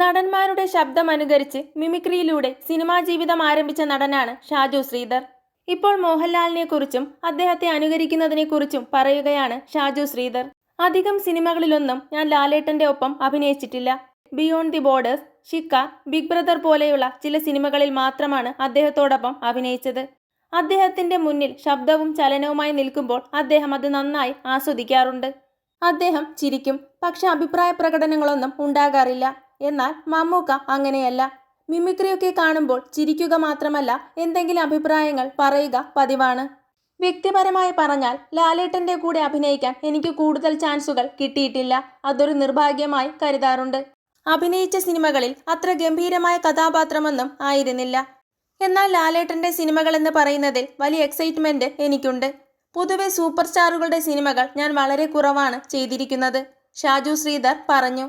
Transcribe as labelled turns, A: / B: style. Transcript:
A: നടന്മാരുടെ ശബ്ദം അനുകരിച്ച് മിമിക്രിയിലൂടെ സിനിമാ ജീവിതം ആരംഭിച്ച നടനാണ് ഷാജു ശ്രീധർ. ഇപ്പോൾ മോഹൻലാലിനെ കുറിച്ചും അദ്ദേഹത്തെ അനുകരിക്കുന്നതിനെ കുറിച്ചും പറയുകയാണ് ഷാജു ശ്രീധർ. അധികം സിനിമകളിലൊന്നും ഞാൻ ലാലേട്ടന്റെ ഒപ്പം അഭിനയിച്ചിട്ടില്ല. ബിയോണ്ട് ദി ബോർഡേഴ്സ് ഷിക്ക ബിഗ് ബ്രദർ പോലെയുള്ള ചില സിനിമകളിൽ മാത്രമാണ് അദ്ദേഹത്തോടൊപ്പം അഭിനയിച്ചത്. അദ്ദേഹത്തിന്റെ മുന്നിൽ ശബ്ദവും ചലനവുമായി നിൽക്കുമ്പോൾ അദ്ദേഹം അത് നന്നായി ആസ്വദിക്കാറുണ്ട്. അദ്ദേഹം ചിരിക്കും പക്ഷെ അഭിപ്രായ പ്രകടനങ്ങളൊന്നും ഉണ്ടാകാറില്ല. എന്നാൽ മമ്മൂക്ക അങ്ങനെയല്ല. മിമിക്രിയൊക്കെ കാണുമ്പോൾ ചിരിക്കുക മാത്രമല്ല എന്തെങ്കിലും അഭിപ്രായങ്ങൾ പറയുക പതിവാണ്. വ്യക്തിപരമായി പറഞ്ഞാൽ ലാലേട്ടന്റെ കൂടെ അഭിനയിക്കാൻ എനിക്ക് കൂടുതൽ ചാൻസുകൾ കിട്ടിയിട്ടില്ല. അതൊരു നിർഭാഗ്യമായി കരുതാറുണ്ട്. അഭിനയിച്ച സിനിമകളിൽ അത്ര ഗംഭീരമായ കഥാപാത്രമൊന്നും ആയിരുന്നില്ല. എന്നാൽ ലാലേട്ടന്റെ സിനിമകൾ എന്ന് പറയുന്നതിൽ വലിയ എക്സൈറ്റ്മെന്റ് എനിക്കുണ്ട്. പൊതുവെ സൂപ്പർ സ്റ്റാറുകളുടെ സിനിമകൾ ഞാൻ വളരെ കുറവാണ് ചെയ്തിരിക്കുന്നത് ഷാജു ശ്രീധർ പറഞ്ഞു.